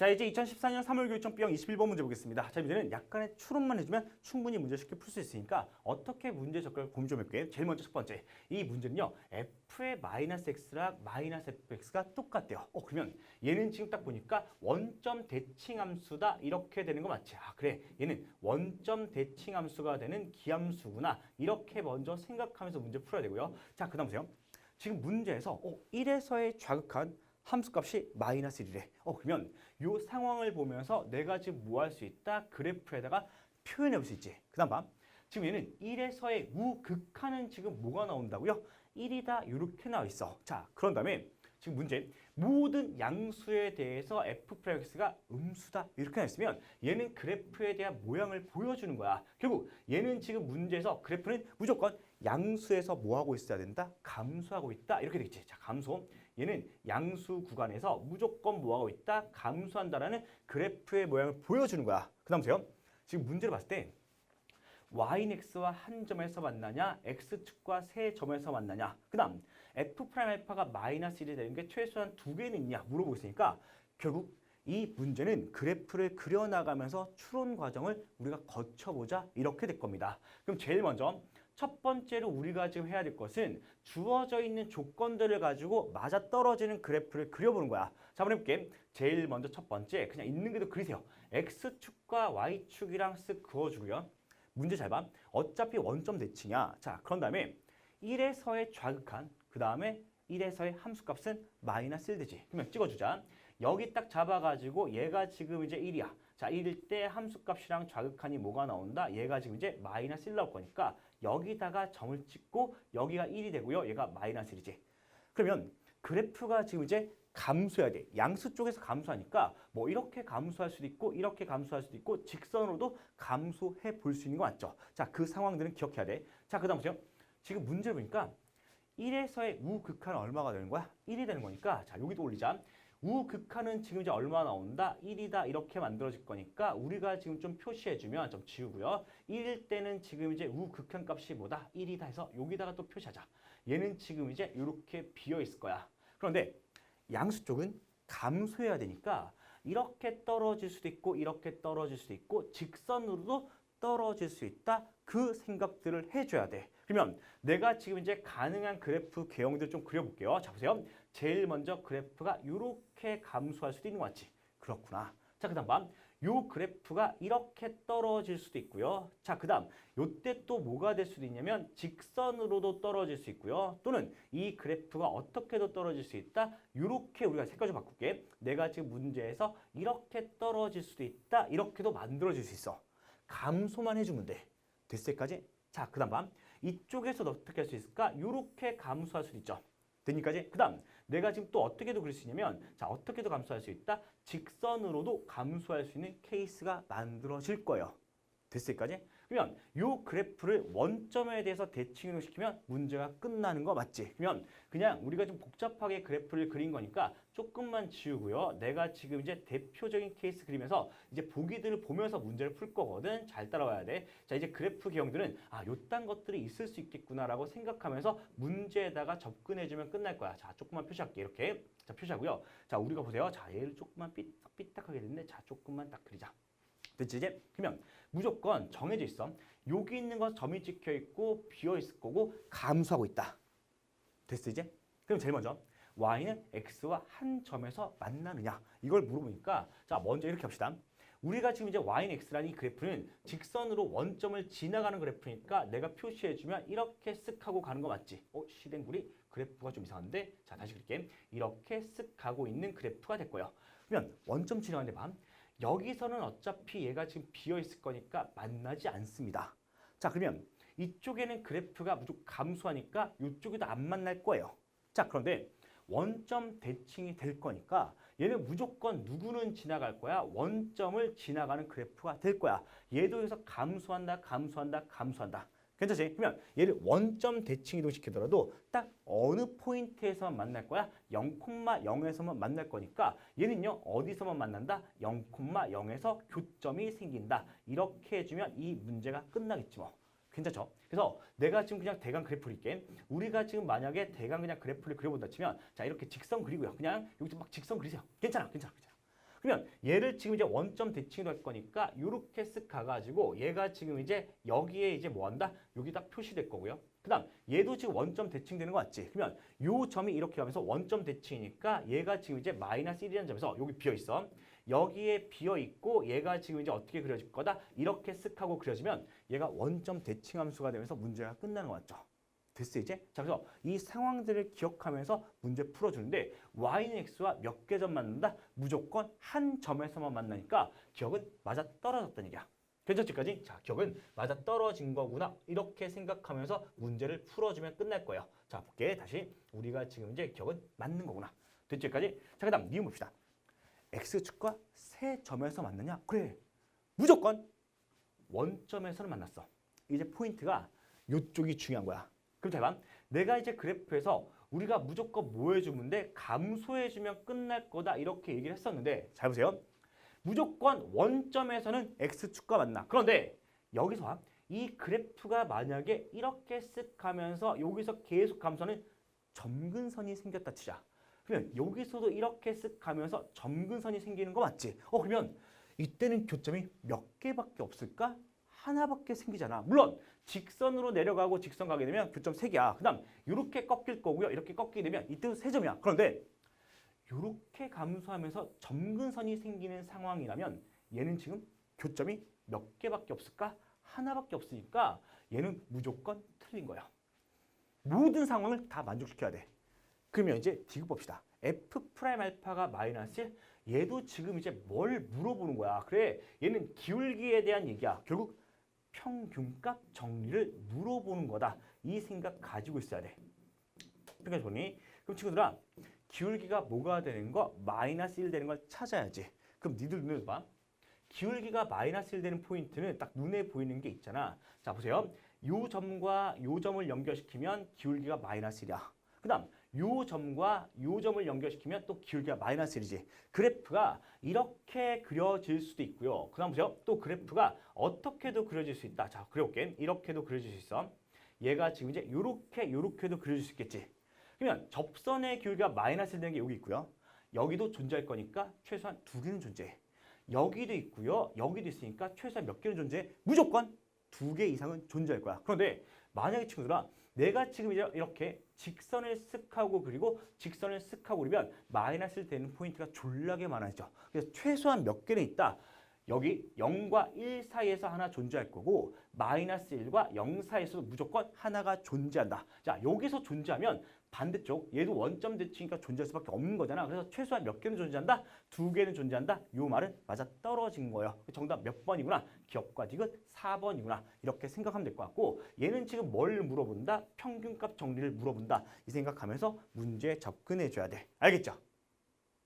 자 이제 2014년 3월 교육청 B형 21번 문제 보겠습니다. 자 문제는 약간의 추론만 해주면 충분히 문제 쉽게 풀 수 있으니까 어떻게 문제 접근을 고민 좀 해볼게요. 제일 먼저 첫 번째 이 문제는요 f의 마이너스 x랑 마이너스 fx가 똑같대요. 어 그러면 얘는 지금 딱 보니까 원점 대칭함수다 이렇게 되는 거 맞지? 아 그래 얘는 원점 대칭함수가 되는 기함수구나 이렇게 먼저 생각하면서 문제 풀어야 되고요. 자 그다음 보세요. 지금 문제에서 어, 1에서의 좌극한 함수값이 마이너스 1이래. 어 그러면 이 상황을 보면서 내가 지금 뭐 할 수 있다? 그래프에다가 표현해 볼 수 있지. 그 다음 봐. 지금 얘는 1에서의 우극한은 지금 뭐가 나온다고요? 1이다 이렇게 나와 있어. 자 그런 다음에 지금 문제 모든 양수에 대해서 f'(x가 음수다 이렇게 나와 있으면 얘는 그래프에 대한 모양을 보여주는 거야. 결국 얘는 지금 문제에서 그래프는 무조건 양수에서 뭐 하고 있어야 된다? 감소하고 있다 이렇게 되겠지. 자 감소. 얘는 양수 구간에서 무조건 뭐 하고 있다? 감소한다라는 그래프의 모양을 보여주는 거야. 그 다음 보세요. 지금 문제를 봤을 때 y는 x와 한 점에서 만나냐, x축과 세 점에서 만나냐. 그 다음 f 프라임 알파가 마이너스 1이 되는 게 최소한 두 개는 있냐 물어보고 있으니까 결국 이 문제는 그래프를 그려나가면서 추론 과정을 우리가 거쳐보자 이렇게 될 겁니다. 그럼 제일 먼저 첫 번째로 우리가 지금 해야 될 것은 주어져 있는 조건들을 가지고 맞아떨어지는 그래프를 그려보는 거야. 자, 한번 해볼게. 제일 먼저 첫 번째 그냥 있는 그대로 그리세요. x축과 y축이랑 쓱 그어주고요. 문제 잘 봐. 어차피 원점 대칭이야. 자, 그런 다음에 1에서의 좌극한, 그 다음에 1에서의 함수값은 마이너스 1 되지. 그러면 찍어주자. 여기 딱 잡아가지고 얘가 지금 이제 1이야. 자, 1일 때 함수값이랑 좌극한이 뭐가 나온다? 얘가 지금 이제 마이너스 1 나올 거니까 여기다가 점을 찍고 여기가 1이 되고요. 얘가 마이너스 1이지. 그러면 그래프가 지금 이제 감소해야 돼. 양수 쪽에서 감소하니까 뭐 이렇게 감소할 수도 있고 이렇게 감소할 수도 있고 직선으로도 감소해 볼 수 있는 거 맞죠? 자, 그 상황들은 기억해야 돼. 자, 그 다음 보세요. 지금 문제 보니까 1에서의 우극한은 얼마가 되는 거야? 1이 되는 거니까 자, 여기도 올리자. 우극한은 지금 이제 얼마 나온다? 1이다 이렇게 만들어질 거니까 우리가 지금 좀 표시해주면 좀 지우고요. 1일 때는 지금 이제 우극한 값이 뭐다? 1이다 해서 여기다가 또 표시하자. 얘는 지금 이제 이렇게 비어 있을 거야. 그런데 양수 쪽은 감소해야 되니까 이렇게 떨어질 수도 있고 이렇게 떨어질 수도 있고 직선으로도 떨어질 수 있다. 그 생각들을 해줘야 돼. 그러면 내가 지금 이제 가능한 그래프 개형들 좀 그려볼게요. 자 보세요. 제일 먼저 그래프가 이렇게 감소할 수도 있는 거 맞지? 그렇구나. 자, 그 다음 봐. 요 그래프가 이렇게 떨어질 수도 있고요. 자, 그 다음 요때 또 뭐가 될 수도 있냐면 직선으로도 떨어질 수 있고요. 또는 이 그래프가 어떻게도 떨어질 수 있다. 요렇게 우리가 색깔 좀 바꿀게. 내가 지금 문제에서 이렇게 떨어질 수도 있다. 이렇게도 만들어질 수 있어. 감소만 해주면 돼. 됐을까지? 자, 그 다음 봐. 이쪽에서도 어떻게 할 수 있을까? 요렇게 감소할 수도 있죠. 되니까지 그 다음 내가 지금 또 어떻게도 그릴 수 있냐면 자 어떻게도 감소할 수 있다? 직선으로도 감소할 수 있는 케이스가 만들어질 거예요 됐을까지? 그러면 요 그래프를 원점에 대해서 대칭으로 시키면 문제가 끝나는 거 맞지? 그러면 그냥 우리가 좀 복잡하게 그래프를 그린 거니까 조금만 지우고요. 내가 지금 이제 대표적인 케이스 그리면서 이제 보기들을 보면서 문제를 풀 거거든. 잘 따라와야 돼 자 이제 그래프 개형들은 아 요딴 것들이 있을 수 있겠구나라고 생각하면서 문제에다가 접근해주면 끝날 거야. 자 조금만 표시할게. 이렇게. 자 표시하고요. 자 우리가 보세요. 자 얘를 조금만 삐딱 삐딱하게 됐는데 자 조금만 딱 그리자 됐지? 그러면 무조건 정해져 있어. 여기 있는 거 점이 찍혀 있고 비어 있을 거고 감소하고 있다. 됐어 이제? 그럼 제일 먼저 y는 x와 한 점에서 만나느냐 이걸 물어보니까 자 먼저 이렇게 합시다. 우리가 지금 이제 y는 x라는 이 그래프는 직선으로 원점을 지나가는 그래프니까 내가 표시해주면 이렇게 쓱 하고 가는 거 맞지? 어? 시댕구리 그래프가 좀 이상한데? 자 다시 그릴게. 이렇게 쓱 가고 있는 그래프가 될 거예요. 그러면 원점 지나가는데 봐. 여기서는 어차피 얘가 지금 비어 있을 거니까 만나지 않습니다. 자, 그러면 이쪽에는 그래프가 무조건 감소하니까 이쪽에도 안 만날 거예요. 자, 그런데 원점 대칭이 될 거니까 얘는 무조건 누구는 지나갈 거야? 원점을 지나가는 그래프가 될 거야. 얘도 여기서 감소한다, 감소한다, 감소한다. 괜찮지? 그러면 얘를 원점 대칭 이동시키더라도 딱 어느 포인트에서만 만날 거야? 0,0에서만 만날 거니까 얘는요 어디서만 만난다? 0,0에서 교점이 생긴다. 이렇게 해주면 이 문제가 끝나겠지 뭐. 괜찮죠? 그래서 내가 지금 그냥 대강 그래프를 있게 우리가 지금 만약에 대강 그냥 그래프를 그려본다 치면 자 이렇게 직선 그리고요. 그냥 여기서 막 직선 그리세요. 괜찮아, 괜찮아, 괜찮아. 그러면 얘를 지금 이제 원점 대칭으로 할 거니까 이렇게 쓱 가가지고 얘가 지금 이제 여기에 이제 뭐 한다? 여기 딱 표시될 거고요. 그 다음 얘도 지금 원점 대칭되는 거 맞지? 그러면 요 점이 이렇게 가면서 원점 대칭이니까 얘가 지금 이제 마이너스 1이라는 점에서 여기 비어 있어. 여기에 비어 있고 얘가 지금 이제 어떻게 그려질 거다? 이렇게 쓱 하고 그려지면 얘가 원점 대칭 함수가 되면서 문제가 끝나는 거 맞죠? 됐어 이제? 자 그래서 이 상황들을 기억하면서 문제 풀어주는데 y는 x와 몇 개 점 만난다? 무조건 한 점에서만 만나니까 기억은 맞아 떨어졌다는 얘기야. 괜찮지까지? 자 기억은 맞아 떨어진 거구나 이렇게 생각하면서 문제를 풀어주면 끝날 거예요. 자 볼게 다시 우리가 지금 이제 기억은 맞는 거구나. 됐지까지? 자 그 다음 니은 봅시다. x축과 세 점에서 만나냐? 그래 무조건 원점에서는 만났어. 이제 포인트가 이쪽이 중요한 거야. 그럼 대박. 내가 이제 그래프에서 우리가 무조건 뭐 해주면 돼? 감소해주면 끝날 거다 이렇게 얘기를 했었는데 잘 보세요. 무조건 원점에서는 x축과 만나. 그런데 여기서 봐. 이 그래프가 만약에 이렇게 쓱 가면서 여기서 계속 감소는 점근선이 생겼다 치자. 그러면 여기서도 이렇게 쓱 가면서 점근선이 생기는 거 맞지? 어 그러면 이때는 교점이 몇 개밖에 없을까? 하나밖에 생기잖아. 물론 직선으로 내려가고 직선 가게 되면 교점 세개야 그 다음 이렇게 꺾일 거고요. 이렇게 꺾이게 되면 이때도 세점이야 그런데 이렇게 감소하면서 점근선이 생기는 상황이라면 얘는 지금 교점이 몇 개밖에 없을까? 하나밖에 없으니까 얘는 무조건 틀린 거야. 모든 상황을 다 만족시켜야 돼. 그러면 이제 디귿 봅시다. f 프라임 알파가 마이너스 1 얘도 지금 이제 뭘 물어보는 거야. 그래 얘는 기울기에 대한 얘기야. 결국 평균값 정리를 물어보는 거다. 이 생각 가지고 있어야 돼. 그러니까 보니 그럼 친구들아 기울기가 뭐가 되는 거? 마이너스 1 되는 걸 찾아야지. 그럼 니들 눈에 봐. 기울기가 마이너스 1 되는 포인트는 딱 눈에 보이는 게 있잖아. 자 보세요. 요 점과 요 점을 연결시키면 기울기가 마이너스 1이야. 그 다음 요 점과 요 점을 연결시키면 또 기울기가 마이너스 1이지. 그래프가 이렇게 그려질 수도 있고요. 그 다음 보세요. 또 그래프가 어떻게도 그려질 수 있다. 자 그려볼게. 이렇게도 그려질 수 있어. 얘가 지금 이제 요렇게 요렇게도 그려질 수 있겠지. 그러면 접선의 기울기가 마이너스 1 되는 게 여기 있고요. 여기도 존재할 거니까 최소한 두 개는 존재해. 여기도 있고요. 여기도 있으니까 최소한 몇 개는 존재해? 무조건 두 개 이상은 존재할 거야. 그런데 만약에 친구들아 내가 지금 이제 이렇게 직선을 쓱 하고 그리고 직선을 쓱 하고 그리면 마이너스 되는 포인트가 졸라게 많아지죠. 그래서 최소한 몇 개는 있다. 여기 0과 1 사이에서 하나 존재할 거고 마이너스 1과 0 사이에서도 무조건 하나가 존재한다. 자 여기서 존재하면 반대쪽 얘도 원점 대칭이니까 존재할 수밖에 없는 거잖아. 그래서 최소한 몇 개는 존재한다? 두 개는 존재한다. 요 말은 맞아 떨어진 거예요. 정답 몇 번이구나? 기업과 디귿 4번이구나. 이렇게 생각하면 될 것 같고 얘는 지금 뭘 물어본다? 평균값 정리를 물어본다. 이 생각하면서 문제에 접근해 줘야 돼. 알겠죠?